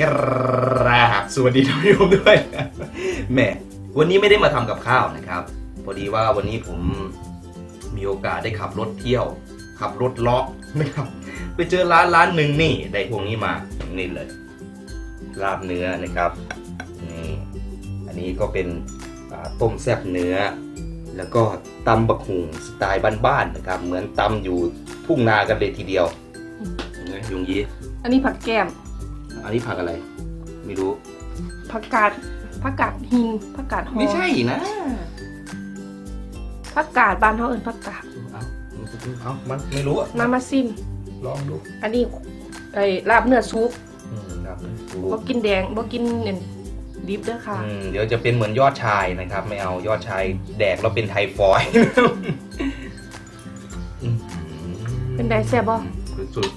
กราบสวัสดีท่านผู้ชมด้วยแหมวันนี้ไม่ได้มาทำกับข้าวนะครับ พอดีว่าวันนี้ผมมีโอกาสได้ขับรถเที่ยว ขับรถเลาะนะครับ ไปเจอร้านร้านหนึ่งนี่ได้พวกนี้มานี่เลยลาบเนื้อนะครับนี่อันนี้ก็เป็นอ่าต้มแซ่บเนื้อ แล้วก็ตำบักหุงสไตล์บ้านๆนะครับ เหมือนตำอยู่ทุ่งนากันเลยทีเดียวเงี้ยยุงยีอันนี้ผักแก้ม อันนี้ผักอะไร ไม่รู้ ผักกาดผักกาดหินผักกาดหอมไม่ใช่นะผักกาดบ้านเขาเอิ้นผักกาดเอาเอามันไม่รู้อะมามาซิม ลองดู อันนี้ไอ้ลาบเนื้อซุปอืมครับดูบ่กินแดงบ่กินเน่นดิบเด้อค่ะ อืมเดี๋ยวจะเป็นเหมือนยอดชายนะครับ ไม่เอายอดชายแดกแล้วเป็นไทฟอยด์อื้อหือเป็นไดแซ่บบ่สุด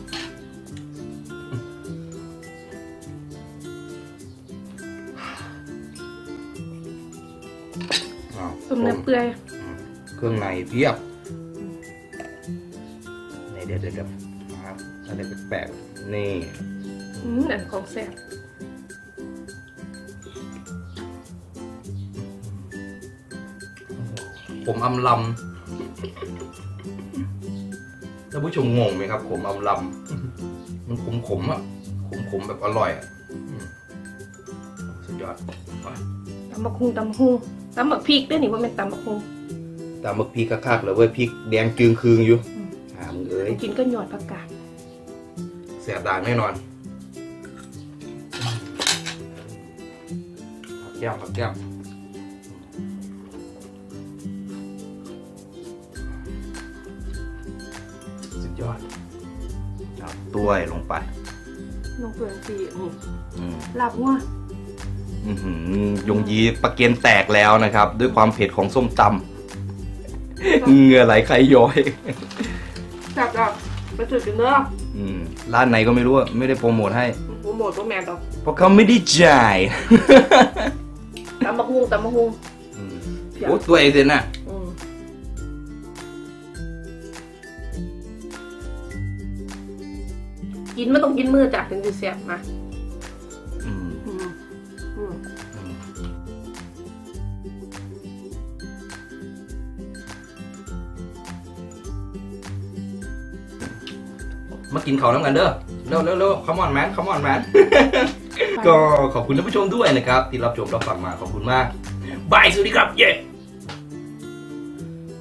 อ้าวต้มเนื้อเปื่อยเครื่องในเพียบนี่เดี๋ยวเดี๋ยวเดี๋ยวนะครับอะไรแปลกๆนี่อืมอันของแซ่บผมอำลำท่านผู้ชมงงไหมครับ ผมอำลำมันขมขมๆอะขมขมๆแบบอร่อยอะอืมสุด ยอดไปตำบักฮุงตำบักฮุงตำบักพริกเด้อนี่บ่แม่นตำบักฮุงตามมึกพริกคักๆเลยเว้ยพริกแดงจึงคืงอยู่อืมหามึงเอ้ยกินก็หยอดผักกาดแสบด่างแน่นอนผักแก้วผักแก้วสุดยอดเอาต้วยลงไปลงเปลือกสีนี่อืมลาบงัวอื้อหือ ยงยีปะเกียนแตกแล้วนะครับ ด้วยความเผ็ดของส้มตำเหงื่อไหลใครย้อยแซ่บจ้ะไปถือกันเด้ออืมร้านไหนก็ไม่รู้อะไม่ได้โปรโมทให้ โปรโมทบ่แม่นดอกเพราะเขาไม่ได้จ่ายตำบักฮุงตำบักฮุงอืมโอ้ตัวเอเซนน่ะอืมกินไม่ต้องกินมือจ้ะถึงจะแซ่บมา มากินเขาวน้ำกันเด้อเร็วเร็วเร็วคอมอนแมนคอมอนแมนก็ขอบคุณท่านผู้ชมด้วยนะครับ ที่รับชมรับฟังมาขอบคุณมากบายสวัสดีครับเย้